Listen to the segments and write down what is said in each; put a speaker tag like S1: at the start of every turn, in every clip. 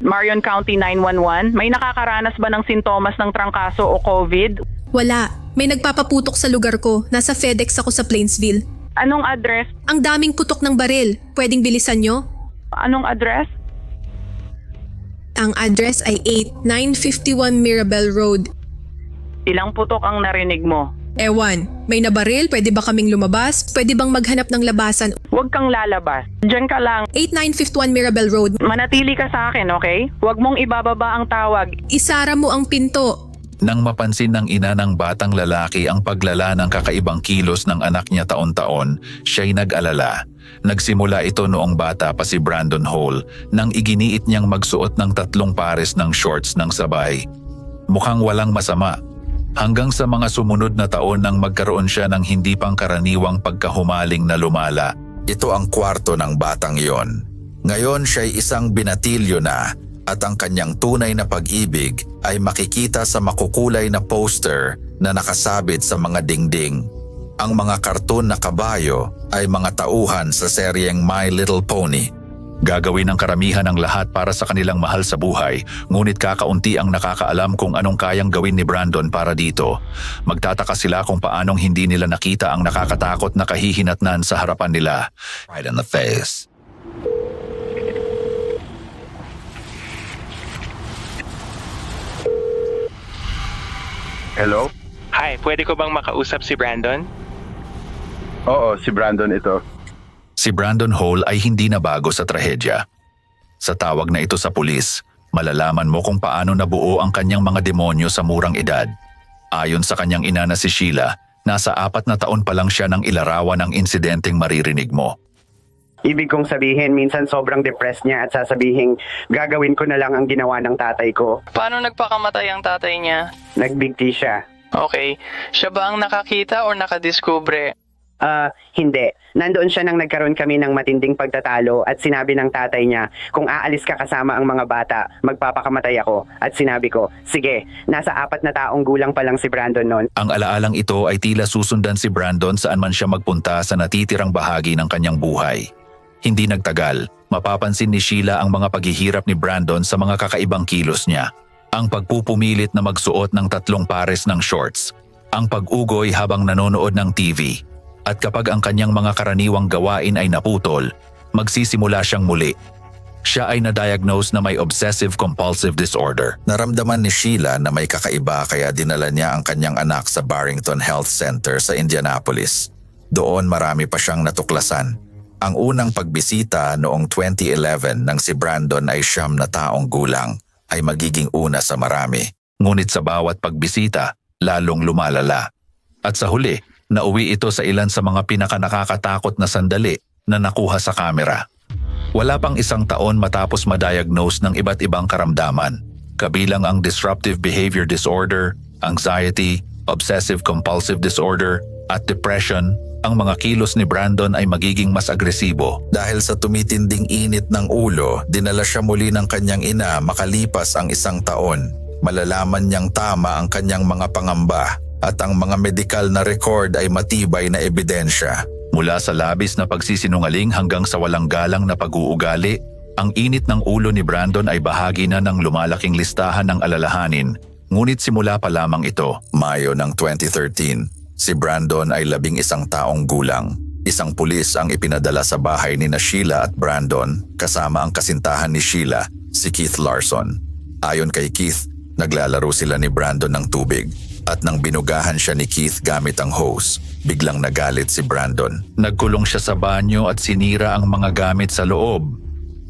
S1: Marion County 911. May nakakaranas ba ng sintomas ng trangkaso o COVID?
S2: Wala. May nagpapaputok sa lugar ko. Nasa FedEx ako sa Plainsville.
S1: Anong address?
S2: Ang daming putok ng baril. Pwedeng bilisan nyo?
S1: Anong address?
S2: Ang address ay 8951 Mirabel Road.
S1: Ilang putok ang narinig mo?
S2: Ewan, may nabaril? Pwede ba kaming lumabas? Pwede bang maghanap ng labasan?
S1: Huwag kang lalabas. Diyan ka lang.
S2: 8951 Mirabel Road.
S1: Manatili ka sa akin, okay? Huwag mong ibababa ang tawag.
S2: Isara mo ang pinto.
S3: Nang mapansin ng ina ng batang lalaki ang paglala ng kakaibang kilos ng anak niya taon-taon, siya'y nag-alala. Nagsimula ito noong bata pa si Brandon Hall nang iginiit niyang magsuot ng tatlong pares ng shorts ng sabay. Mukhang walang masama. Hanggang sa mga sumunod na taon nang magkaroon siya ng hindi pangkaraniwang pagkahumaling na lumala. Ito ang kwarto ng batang iyon. Ngayon siya'y isang binatilyo na at ang kanyang tunay na pag-ibig ay makikita sa makukulay na poster na nakasabit sa mga dingding. Ang mga karton na kabayo ay mga tauhan sa seryeng My Little Pony. Gagawin ng karamihan ang lahat para sa kanilang mahal sa buhay, ngunit kakaunti ang nakakaalam kung anong kayang gawin ni Brandon para dito. Magtataka sila kung paanong hindi nila nakita ang nakakatakot na kahihinatnan sa harapan nila. Right in the face.
S4: Hello?
S5: Hi, pwede ko bang makausap si Brandon?
S4: Oo, si Brandon ito.
S3: Si Brandon Hall ay hindi na bago sa trahedya. Sa tawag na ito sa pulis, malalaman mo kung paano nabuo ang kanyang mga demonyo sa murang edad. Ayon sa kanyang ina na si Sheila, nasa apat na taon pa lang siya nang ilarawan ng insidenteng maririnig mo.
S6: Ibig kong sabihin, minsan sobrang depressed niya at sasabihin, gagawin ko na lang ang ginawa ng tatay ko.
S7: Paano nagpakamatay ang tatay niya?
S6: Nagbigti siya.
S7: Okay, siya ba ang nakakita o nakadiskubre?
S6: Ah, hindi. Nandoon siya nang nagkaroon kami ng matinding pagtatalo at sinabi ng tatay niya, kung aalis ka kasama ang mga bata, magpapakamatay ako. At sinabi ko, sige, nasa apat na taong gulang pa lang si Brandon noon.
S3: Ang alaalang ito ay tila susundan si Brandon saan man siya magpunta sa natitirang bahagi ng kanyang buhay. Hindi nagtagal, mapapansin ni Sheila ang mga paghihirap ni Brandon sa mga kakaibang kilos niya. Ang pagpupumilit na magsuot ng tatlong pares ng shorts, ang pag-ugoy habang nanonood ng TV, at kapag ang kanyang mga karaniwang gawain ay naputol, magsisimula siyang muli. Siya ay na-diagnose na may obsessive-compulsive disorder. Naramdaman ni Sheila na may kakaiba kaya dinala niya ang kanyang anak sa Barrington Health Center sa Indianapolis. Doon marami pa siyang natuklasan. Ang unang pagbisita noong 2011 nang si Brandon ay siyam na taong gulang ay magiging una sa marami. Ngunit sa bawat pagbisita, lalong lumalala. At sa huli, nauwi ito sa ilan sa mga pinakanakakatakot na sandali na nakuha sa kamera. Wala pang isang taon matapos ma-diagnose ng iba't ibang karamdaman, kabilang ang disruptive behavior disorder, anxiety, obsessive-compulsive disorder, at depression, ang mga kilos ni Brandon ay magiging mas agresibo. Dahil sa tumitinding init ng ulo, dinala siya muli ng kanyang ina makalipas ang isang taon. Malalaman niyang tama ang kanyang mga pangamba at ang mga medikal na record ay matibay na ebidensya. Mula sa labis na pagsisinungaling hanggang sa walang galang na pag-uugali, ang init ng ulo ni Brandon ay bahagi na ng lumalaking listahan ng alalahanin. Ngunit simula pa lamang ito, Mayo ng 2013, si Brandon ay labing isang taong gulang. Isang pulis ang ipinadala sa bahay ni na Sheila at Brandon kasama ang kasintahan ni Sheila, si Keith Larson. Ayon kay Keith, naglalaro sila ni Brandon ng tubig at nang binugahan siya ni Keith gamit ang hose, biglang nagalit si Brandon. Nagkulong siya sa banyo at sinira ang mga gamit sa loob.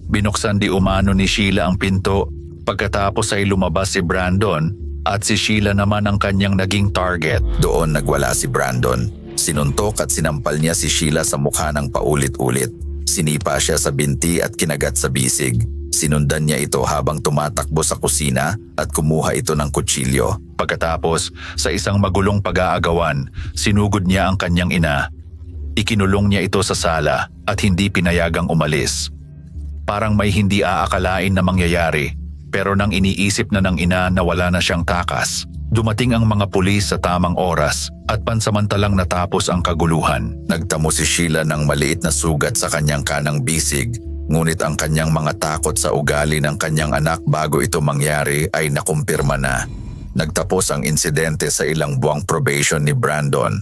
S3: Binuksan di umano ni Sheila ang pinto pagkatapos ay lumabas si Brandon at si Sheila naman ang kanyang naging target. Doon nagwala si Brandon. Sinuntok at sinampal niya si Sheila sa mukha ng paulit-ulit. Sinipa siya sa binti at kinagat sa bisig. Sinundan niya ito habang tumatakbo sa kusina at kumuha ito ng kutsilyo. Pagkatapos, sa isang magulong pag-aagawan, sinugod niya ang kanyang ina. Ikinulong niya ito sa sala at hindi pinayagang umalis. Parang may hindi aakalain na mangyayari pero nang iniisip na ng ina na wala na siyang takas, dumating ang mga pulis sa tamang oras at pansamantalang natapos ang kaguluhan. Nagtamo si Sheila ng maliit na sugat sa kanyang kanang bisig Ngunit ang kanyang mga takot sa ugali ng kanyang anak bago ito mangyari ay nakumpirma na. Nagtapos ang insidente sa ilang buwang probation ni Brandon.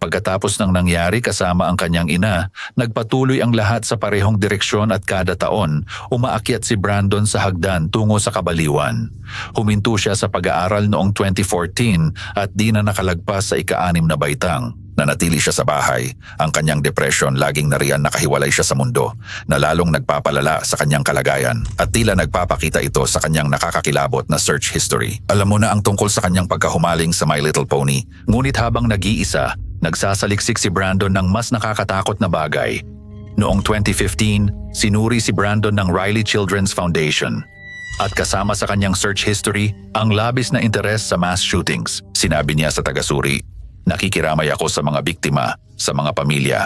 S3: Pagkatapos ng nangyari kasama ang kanyang ina, nagpatuloy ang lahat sa parehong direksyon at kada taon, umaakyat si Brandon sa hagdan tungo sa kabaliwan. Huminto siya sa pag-aaral noong 2014 at di na nakalagpas sa ika-anim na baitang. Nanatili siya sa bahay. Ang kanyang depression laging nariyan nakahiwalay siya sa mundo na lalong nagpapalala sa kanyang kalagayan at tila nagpapakita ito sa kanyang nakakakilabot na search history. Alam mo na ang tungkol sa kanyang pagkahumaling sa My Little Pony. Ngunit habang nag-iisa, nagsasaliksik si Brandon ng mas nakakatakot na bagay. Noong 2015, sinuri si Brandon ng Riley Children's Foundation. At kasama sa kanyang search history, ang labis na interes sa mass shootings. Sinabi niya sa tagasuri, Nakikiramay ako sa mga biktima, sa mga pamilya.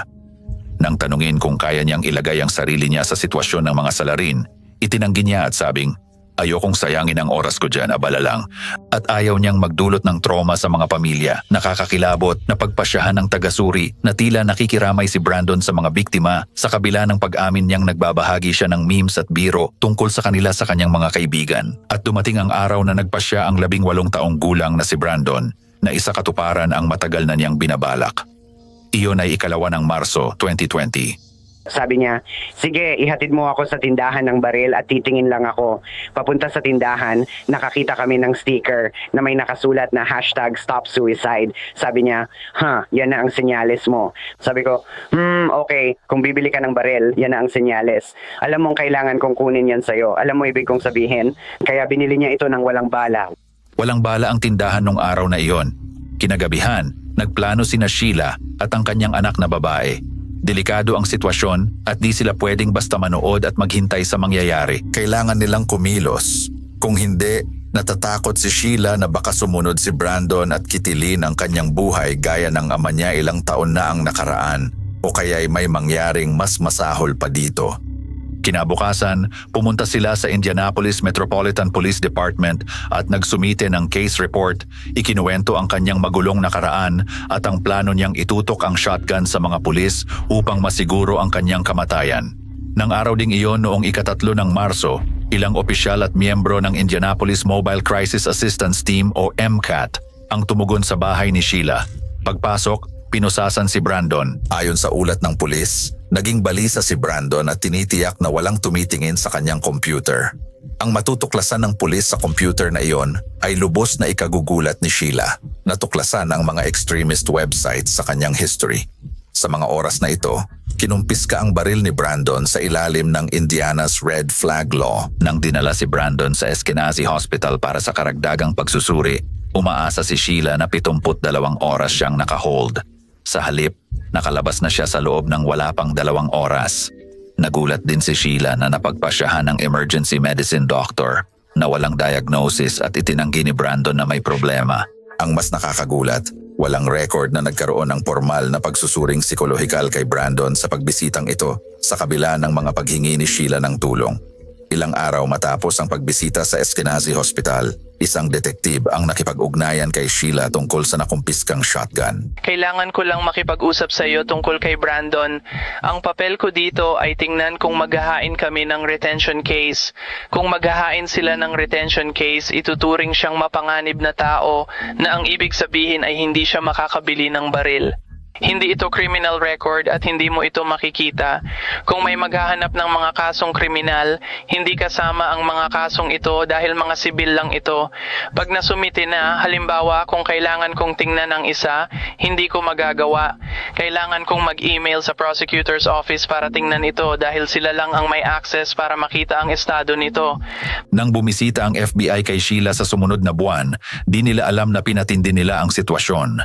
S3: Nang tanungin kung kaya niyang ilagay ang sarili niya sa sitwasyon ng mga salarin, itinanggi niya at sabing, Ayokong sayangin ang oras ko dyan, abala lang. At ayaw niyang magdulot ng trauma sa mga pamilya. Nakakakilabot na pagpasyahan ng tagasuri na tila nakikiramay si Brandon sa mga biktima sa kabila ng pag-amin niyang nagbabahagi siya ng memes at biro tungkol sa kanila sa kanyang mga kaibigan. At dumating ang araw na nagpasya ang labing walong taong gulang na si Brandon na isa katuparan ang matagal na niyang binabalak. Iyon ay ikalawa ng Marso 2020.
S6: Sabi niya, sige, ihatid mo ako sa tindahan ng baril at titingin lang ako. Papunta sa tindahan, nakakita kami ng sticker na may nakasulat na hashtag stop suicide. Sabi niya, ha, yan na ang senyales mo. Sabi ko, hmm, okay, kung bibili ka ng baril, yan na ang senyales. Alam mong kailangan kong kunin yan sa'yo. Alam mo ibig kong sabihin? Kaya binili niya ito ng walang bala.
S3: Walang bala ang tindahan nung araw na iyon. Kinagabihan, nagplano sina Sheila at ang kanyang anak na babae. Delikado ang sitwasyon at di sila pwedeng basta manood at maghintay sa mangyayari. Kailangan nilang kumilos. Kung hindi, natatakot si Sheila na baka sumunod si Brandon at kitilin ang kanyang buhay gaya ng ama niya ilang taon na ang nakaraan o kaya'y may mangyaring mas masahol pa dito. Kinabukasan, pumunta sila sa Indianapolis Metropolitan Police Department at nagsumite ng case report, ikinuwento ang kanyang magulong nakaraan at ang plano niyang itutok ang shotgun sa mga pulis upang masiguro ang kanyang kamatayan. Nang araw ding iyon noong ikatatlo ng Marso, ilang opisyal at miyembro ng Indianapolis Mobile Crisis Assistance Team o MCAT ang tumugon sa bahay ni Sheila. Pagpasok, pinusasan si Brandon. Ayon sa ulat ng pulis, naging balisa si Brandon at tinitiyak na walang tumitingin sa kanyang computer. Ang matutuklasan ng pulis sa computer na iyon ay lubos na ikagugulat ni Sheila. Natuklasan ang mga extremist websites sa kanyang history. Sa mga oras na ito, kinumpiska ang baril ni Brandon sa ilalim ng Indiana's Red Flag Law. Nang dinala si Brandon sa Eskenazi Hospital para sa karagdagang pagsusuri, umaasa si Sheila na 72 oras siyang nakahold. Sa halip, nakalabas na siya sa loob ng wala pang dalawang oras. Nagulat din si Sheila na napagpasyahan ng emergency medicine doctor na walang diagnosis at itinanggi ni Brandon na may problema. Ang mas nakakagulat, walang record na nagkaroon ng formal na pagsusuring psikolohikal kay Brandon sa pagbisitang ito sa kabila ng mga paghingi ni Sheila ng tulong. Ilang araw matapos ang pagbisita sa Eskenazi Hospital, isang detektib ang nakipag-ugnayan kay Sheila tungkol sa nakumpiskang shotgun.
S7: Kailangan ko lang makipag-usap sa iyo tungkol kay Brandon. Ang papel ko dito ay tingnan kung maghahain kami ng retention case. Kung maghahain sila ng retention case, ituturing siyang mapanganib na tao na ang ibig sabihin ay hindi siya makakabili ng baril. Hindi ito criminal record at hindi mo ito makikita. Kung may maghahanap ng mga kasong kriminal, hindi kasama ang mga kasong ito dahil mga sibil lang ito. Pag nasumite na, halimbawa kung kailangan kong tingnan ang isa, hindi ko magagawa. Kailangan kong mag-email sa prosecutor's office para tingnan ito dahil sila lang ang may access para makita ang estado nito.
S3: Nang bumisita ang FBI kay Sheila sa sumunod na buwan, di nila alam na pinatindi nila ang sitwasyon.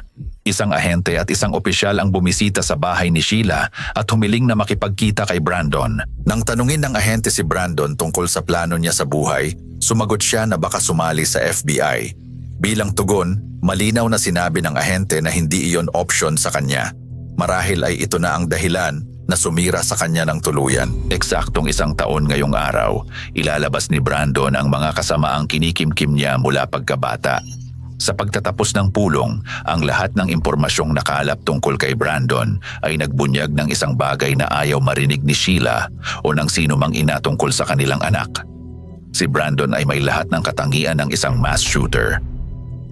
S3: Isang ahente at isang opisyal ang bumisita sa bahay ni Sheila at humiling na makipagkita kay Brandon. Nang tanungin ng ahente si Brandon tungkol sa plano niya sa buhay, sumagot siya na baka sumali sa FBI. Bilang tugon, malinaw na sinabi ng ahente na hindi iyon option sa kanya. Marahil ay ito na ang dahilan na sumira sa kanya ng tuluyan. Eksaktong isang taon ngayong araw, ilalabas ni Brandon ang mga kasamaang kinikimkim niya mula pagkabata. Sa pagtatapos ng pulong, ang lahat ng impormasyong nakalap tungkol kay Brandon ay nagbunyag ng isang bagay na ayaw marinig ni Sheila o ng sino mang ina tungkol sa kanilang anak. Si Brandon ay may lahat ng katangian ng isang mass shooter.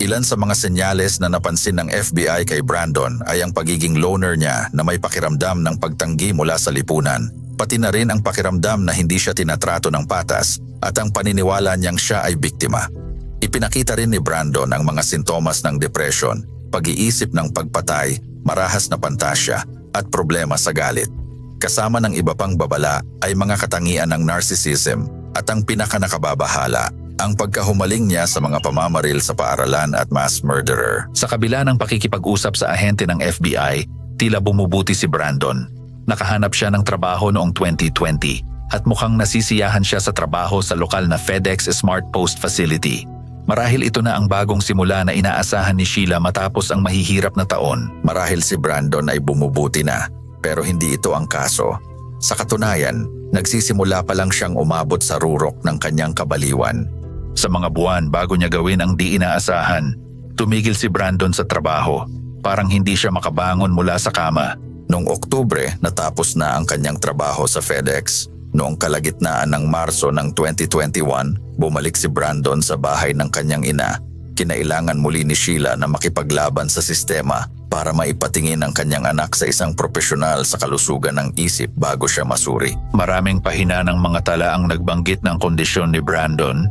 S3: Ilan sa mga senyales na napansin ng FBI kay Brandon ay ang pagiging loner niya na may pakiramdam ng pagtanggi mula sa lipunan, pati na rin ang pakiramdam na hindi siya tinatrato ng patas at ang paniniwala niyang siya ay biktima. Ipinakita rin ni Brandon ang mga sintomas ng depression, pag-iisip ng pagpatay, marahas na pantasya at problema sa galit. Kasama ng iba pang babala ay mga katangian ng narcissism at ang pinakanakababahala, ang pagkahumaling niya sa mga pamamaril sa paaralan at mass murderer. Sa kabila ng pakikipag-usap sa ahente ng FBI, tila bumubuti si Brandon. Nakahanap siya ng trabaho noong 2020 at mukhang nasisiyahan siya sa trabaho sa lokal na FedEx Smart Post Facility. Marahil ito na ang bagong simula na inaasahan ni Sheila matapos ang mahihirap na taon. Marahil si Brandon ay bumubuti na, pero hindi ito ang kaso. Sa katunayan, nagsisimula pa lang siyang umabot sa rurok ng kanyang kabaliwan. Sa mga buwan bago niya gawin ang di inaasahan, tumigil si Brandon sa trabaho. Parang hindi siya makabangon mula sa kama. Noong Oktubre, natapos na ang kanyang trabaho sa FedEx. Noong kalagitnaan ng Marso ng 2021, bumalik si Brandon sa bahay ng kanyang ina. Kinailangan muli ni Sheila na makipaglaban sa sistema para maipatingin ang kanyang anak sa isang profesional sa kalusugan ng isip bago siya masuri. Maraming pahina ng mga tala ang nagbanggit ng kondisyon ni Brandon.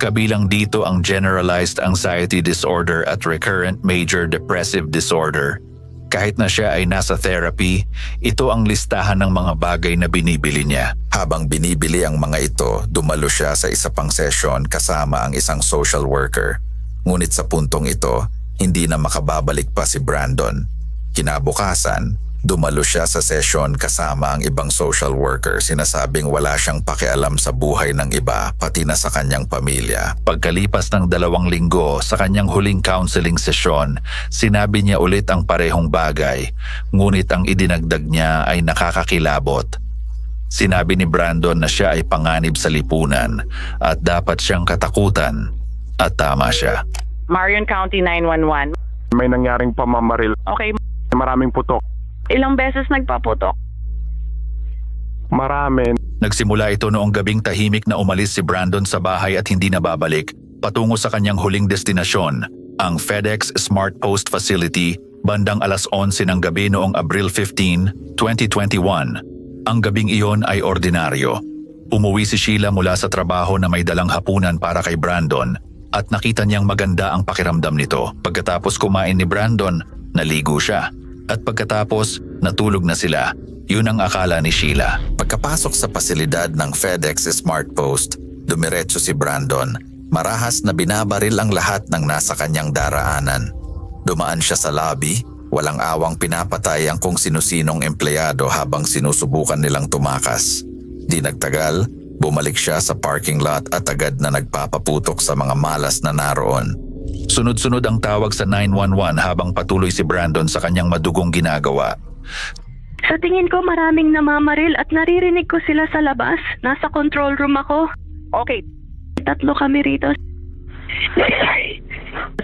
S3: Kabilang dito ang generalized anxiety disorder at recurrent major depressive disorder. Kahit na siya ay nasa therapy, ito ang listahan ng mga bagay na binibili niya. Habang binibili ang mga ito, dumalo siya sa isa pang session kasama ang isang social worker. Ngunit sa puntong ito, hindi na makababalik pa si Brandon. Kinabukasan, dumalo siya sa session kasama ang ibang social worker sinasabing wala siyang pakialam sa buhay ng iba pati na sa kanyang pamilya. Pagkalipas ng dalawang linggo sa kanyang huling counseling session, sinabi niya ulit ang parehong bagay, ngunit ang idinagdag niya ay nakakakilabot. Sinabi ni Brandon na siya ay panganib sa lipunan at dapat siyang katakutan at tama siya.
S1: Marion County 911.
S4: May nangyaring pamamaril.
S1: Okay,
S4: Maraming putok.
S1: Ilang beses nagpaputok?
S4: Marami.
S3: Nagsimula ito noong gabing tahimik na umalis si Brandon sa bahay at hindi na babalik patungo sa kanyang huling destinasyon, ang FedEx Smart Post Facility, bandang alas 11 ng gabi noong Abril 15, 2021. Ang gabing iyon ay ordinaryo. Umuwi si Sheila mula sa trabaho na may dalang hapunan para kay Brandon at nakita niyang maganda ang pakiramdam nito. Pagkatapos kumain ni Brandon, naligo siya. At pagkatapos, natulog na sila. Yun ang akala ni Sheila. Pagkapasok sa pasilidad ng FedEx Smart Post, dumiretso si Brandon. Marahas na binabaril ang lahat ng nasa kanyang daraanan. Dumaan siya sa lobby, walang awang pinapatay ang kung sino-sinong empleyado habang sinusubukan nilang tumakas. Di nagtagal, bumalik siya sa parking lot at agad na nagpapaputok sa mga malas na naroon. Sunod-sunod ang tawag sa 911 habang patuloy si Brandon sa kanyang madugong ginagawa.
S8: Sa tingin ko maraming namamaril at naririnig ko sila sa labas. Nasa control room ako.
S1: Okay,
S8: Tatlo kami rito.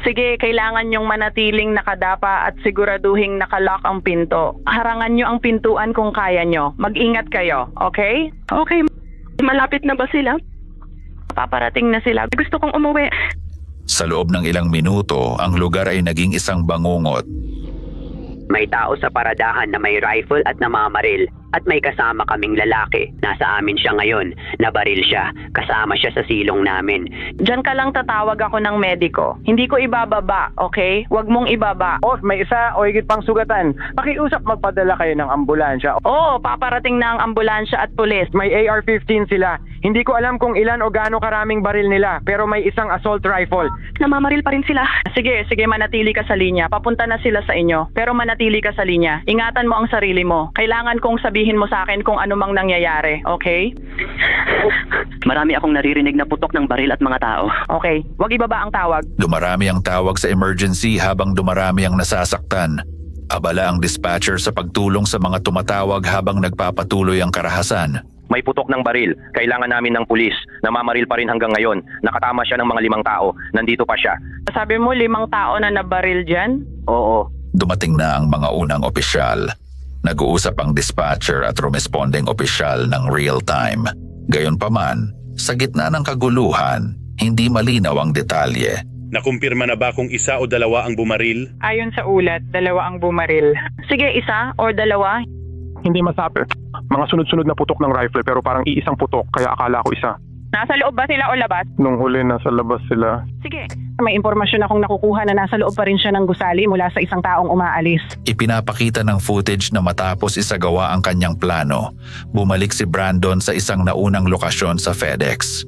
S1: sige, kailangan nyong manatiling nakadapa at siguraduhing nakalock ang pinto. Harangan nyo ang pintuan kung kaya nyo. Mag-ingat kayo, okay?
S8: Okay, malapit na ba sila?
S1: Paparating na sila.
S8: Gusto kong umuwi.
S3: Sa loob ng ilang minuto, ang lugar ay naging isang bangungot.
S6: May tao sa paradahan na may rifle at namamaril at may kasama kaming lalaki. Nasa amin siya ngayon. Nabaril siya. Kasama siya sa silong namin.
S1: Diyan ka lang tatawag ako ng mediko. Hindi ko ibababa, okay? Huwag mong ibaba.
S9: O, may isa o higit pang sugatan. Pakiusap magpadala kayo ng ambulansya.
S1: Oo, paparating na ang ambulansya at pulis.
S9: May AR-15 sila. Hindi ko alam kung ilan o gaano karaming baril nila, pero may isang assault rifle.
S8: Namamaril pa rin sila.
S1: Sige, sige, manatili ka sa linya. Papunta na sila sa inyo. Pero manatili ka sa linya. Ingatan mo ang sarili mo. Kailangan kong sabihin mo sa akin kung ano mang nangyayari, okay?
S6: Marami akong naririnig na putok ng baril at mga tao.
S1: Okay, wag ibaba ang tawag.
S3: Dumarami ang tawag sa emergency habang dumarami ang nasasaktan. Abala ang dispatcher sa pagtulong sa mga tumatawag habang nagpapatuloy ang karahasan.
S10: May putok ng baril. Kailangan namin ng pulis. Namamaril pa rin hanggang ngayon. Nakatama siya ng mga limang tao. Nandito pa siya.
S1: Sabi mo limang tao na nabaril dyan?
S6: Oo.
S3: Dumating na ang mga unang opisyal. Nag-uusap ang dispatcher at rumesponding opisyal ng real-time. Gayunpaman, sa gitna ng kaguluhan, hindi malinaw ang detalye.
S10: Nakumpirma na ba kung isa o dalawa ang bumaril?
S1: Ayon sa ulat, dalawa ang bumaril. Sige, isa or dalawa?
S4: Hindi masabi. Mga sunod-sunod na putok ng rifle pero parang iisang putok kaya akala ko isa.
S1: Nasa loob ba sila o labas?
S4: Nung huli nasa labas sila.
S1: Sige. May impormasyon akong nakukuha na nasa loob pa rin siya ng gusali mula sa isang taong umaalis.
S3: Ipinapakita ng footage na matapos isagawa ang kanyang plano, bumalik si Brandon sa isang naunang lokasyon sa FedEx.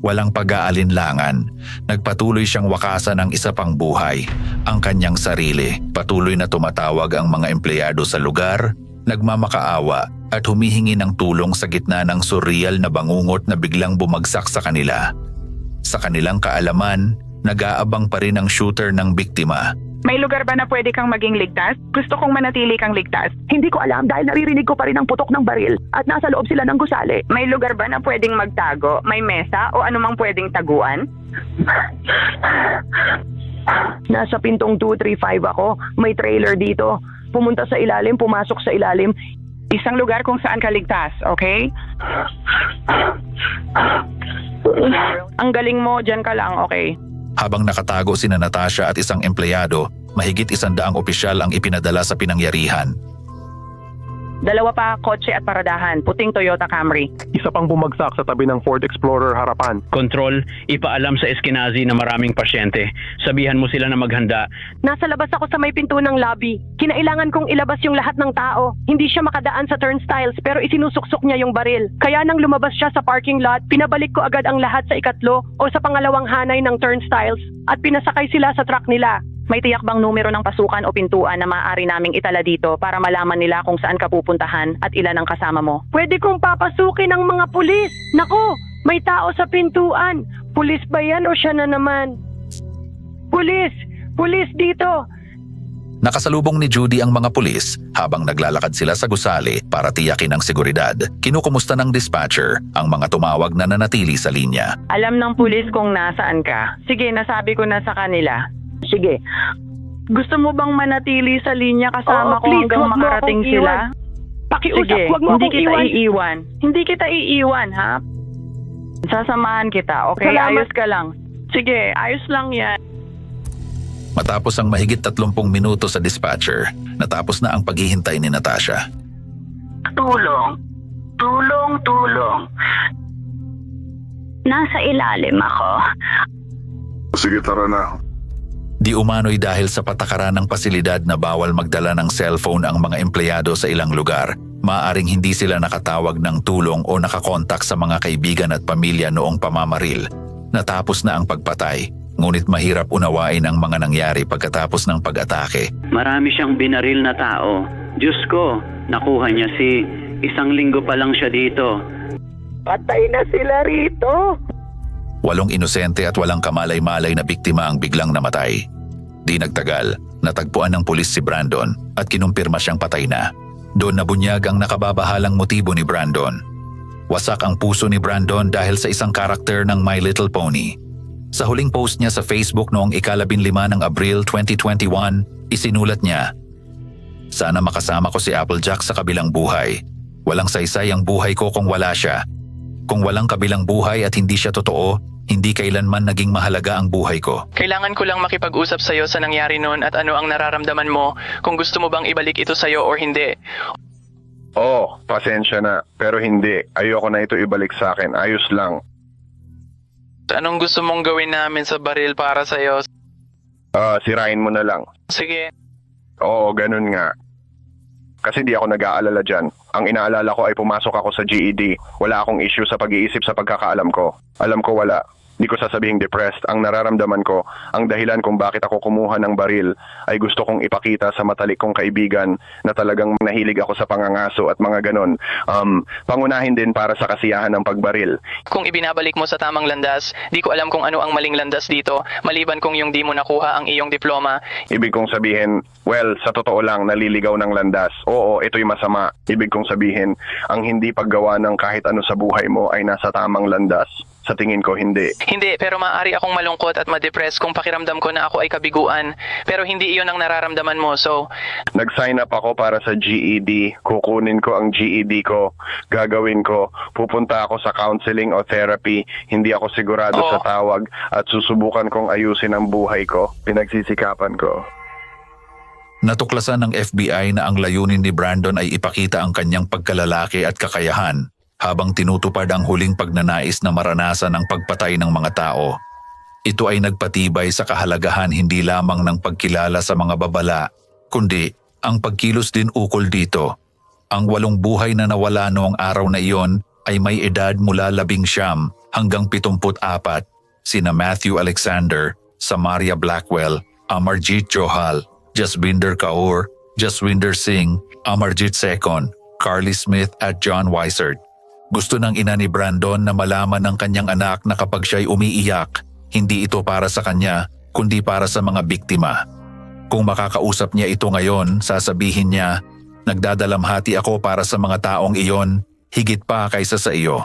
S3: Walang pag-aalinlangan, nagpatuloy siyang wakasan ng isa pang buhay, ang kanyang sarili. Patuloy na tumatawag ang mga empleyado sa lugar, nagmamakaawa at humihingi ng tulong sa gitna ng surreal na bangungot na biglang bumagsak sa kanila. Sa kanilang kaalaman, nag-aabang pa rin ang shooter ng biktima
S1: May lugar ba na pwede kang maging ligtas? Gusto kong manatili kang ligtas.
S8: Hindi ko alam dahil naririnig ko pa rin ang putok ng baril at nasa loob sila ng gusali.
S1: May lugar ba na pwedeng magtago? May mesa o anumang pwedeng taguan?
S8: Nasa pintong 235 ako. May trailer dito. Pumunta sa ilalim, pumasok sa ilalim.
S1: Isang lugar kung saan ka ligtas, okay? Ang galing mo, dyan ka lang, okay?
S3: Habang nakatago sina Natasha at isang empleyado, mahigit isandaang opisyal ang ipinadala sa pinangyarihan.
S1: Dalawa pa, kotse at paradahan. Puting Toyota Camry.
S4: Isa pang bumagsak sa tabi ng Ford Explorer harapan.
S11: Control, ipaalam sa Eskenazi na maraming pasyente. Sabihan mo sila na maghanda.
S8: Nasa labas ako sa may pinto ng lobby. Kinailangan kong ilabas yung lahat ng tao. Hindi siya makadaan sa turnstiles pero isinusuksok niya yung baril. Kaya nang lumabas siya sa parking lot, pinabalik ko agad ang lahat sa ikatlo o sa pangalawang hanay ng turnstiles at pinasakay sila sa truck nila.
S1: May tiyak bang numero ng pasukan o pintuan na maaari naming itala dito para malaman nila kung saan ka pupuntahan at ilan ang kasama mo?
S8: Pwede kong papasukin ng mga pulis. Nako, may tao sa pintuan. Pulis ba yan o siya na naman? Pulis! Pulis dito!
S3: Nakasalubong ni Judy ang mga pulis habang naglalakad sila sa gusali para tiyakin ang seguridad. Kinukumusta ng dispatcher ang mga tumawag na nanatili sa linya.
S1: Alam ng pulis kung nasaan ka. Sige, nasabi ko na sa kanila.
S8: Sige,
S1: Gusto mo bang manatili sa linya kasama
S8: Oo,
S1: ko
S8: please,
S1: hanggang
S8: wag mo
S1: makarating
S8: akong
S1: sila?
S8: pakiusap,
S1: Sige,
S8: huwag mo
S1: hindi
S8: akong
S1: kita
S8: iwan.
S1: iiwan. Hindi kita iiwan, ha? Sasamahan kita, okay?
S8: Salamat.
S1: Ayos ka lang. Sige, ayos lang yan.
S3: Matapos ang mahigit 30 minuto sa dispatcher, natapos na ang paghihintay ni Natasha.
S8: Tulong. Tulong, tulong. Nasa ilalim ako.
S4: Sige, tara na.
S3: Di umano'y dahil sa patakaran ng pasilidad na bawal magdala ng cellphone ang mga empleyado sa ilang lugar, maaring hindi sila nakatawag ng tulong o nakakontak sa mga kaibigan at pamilya noong pamamaril. Natapos na ang pagpatay, ngunit mahirap unawain ang mga nangyari pagkatapos ng pag-atake.
S11: Marami siyang binaril na tao. Diyos ko, nakuha niya si... Isang linggo pa lang siya dito.
S8: Patay na sila rito.
S3: Walong inosente at walang kamalay-malay na biktima ang biglang namatay. Di nagtagal, natagpuan ng pulis si Brandon at kinumpirma siyang patay na. Doon nabunyag ang nakababahalang motibo ni Brandon. Wasak ang puso ni Brandon dahil sa isang karakter ng My Little Pony. Sa huling post niya sa Facebook noong ikalabin lima ng Abril 2021, isinulat niya, Sana makasama ko si Applejack sa kabilang buhay. Walang saysay ang buhay ko kung wala siya. Kung walang kabilang buhay at hindi siya totoo, hindi kailanman naging mahalaga ang buhay ko.
S7: Kailangan ko lang makipag-usap sa'yo sa nangyari noon at ano ang nararamdaman mo kung gusto mo bang ibalik ito sa'yo or hindi.
S4: Oo, pasensya na. Pero hindi. Ayoko na ito ibalik sa akin. Ayos lang.
S7: Anong gusto mong gawin namin sa baril para sa'yo?
S4: Ah, sirain mo na lang.
S7: Sige,
S4: Oo, ganun nga. Kasi di ako nag-aalala dyan. Ang inaalala ko ay pumasok ako sa GED. Wala akong issue sa pag-iisip sa pagkakaalam ko. Alam ko wala. Di ko sasabihing depressed. Ang nararamdaman ko, ang dahilan kung bakit ako kumuha ng baril ay gusto kong ipakita sa matalik kong kaibigan na talagang nahilig ako sa pangangaso at mga ganon. Um, pangunahin din para sa kasiyahan ng pagbaril.
S7: kung ibinabalik mo sa tamang landas, di ko alam kung ano ang maling landas dito, maliban kung yung di mo nakuha ang iyong diploma.
S4: Ibig kong sabihin, well, sa totoo lang, naliligaw ng landas. Oo, ito'y masama. Ibig kong sabihin, ang hindi paggawa ng kahit ano sa buhay mo ay nasa tamang landas. Sa tingin ko, hindi.
S7: Hindi, pero maaari akong malungkot at ma-depress kung pakiramdam ko na ako ay kabiguan. Pero hindi iyon ang nararamdaman mo, so
S4: Nag-sign up ako para sa GED. Kukunin ko ang GED ko. Gagawin ko. Pupunta ako sa counseling o therapy. Hindi ako sigurado
S7: Oo.
S4: sa tawag at susubukan kong ayusin ang buhay ko. Pinagsisikapan ko.
S3: Natuklasan ng FBI na ang layunin ni Brandon ay ipakita ang kanyang pagkalalaki at kakayahan habang tinutupad ang huling pagnanais na maranasan ang pagpatay ng mga tao. Ito ay nagpatibay sa kahalagahan hindi lamang ng pagkilala sa mga babala, kundi ang pagkilos din ukol dito. Ang walong buhay na nawala noong araw na iyon ay may edad mula labing siyam hanggang pitumput apat, sina Matthew Alexander, Samaria Blackwell, Amarjit Johal, Jasbinder Kaur, Jaswinder Singh, Amarjit Second, Carly Smith at John Weisert. Gusto ng ina ni Brandon na malaman ng kanyang anak na kapag siya'y umiiyak, hindi ito para sa kanya, kundi para sa mga biktima. Kung makakausap niya ito ngayon, sasabihin niya, Nagdadalamhati ako para sa mga taong iyon, higit pa kaysa sa iyo.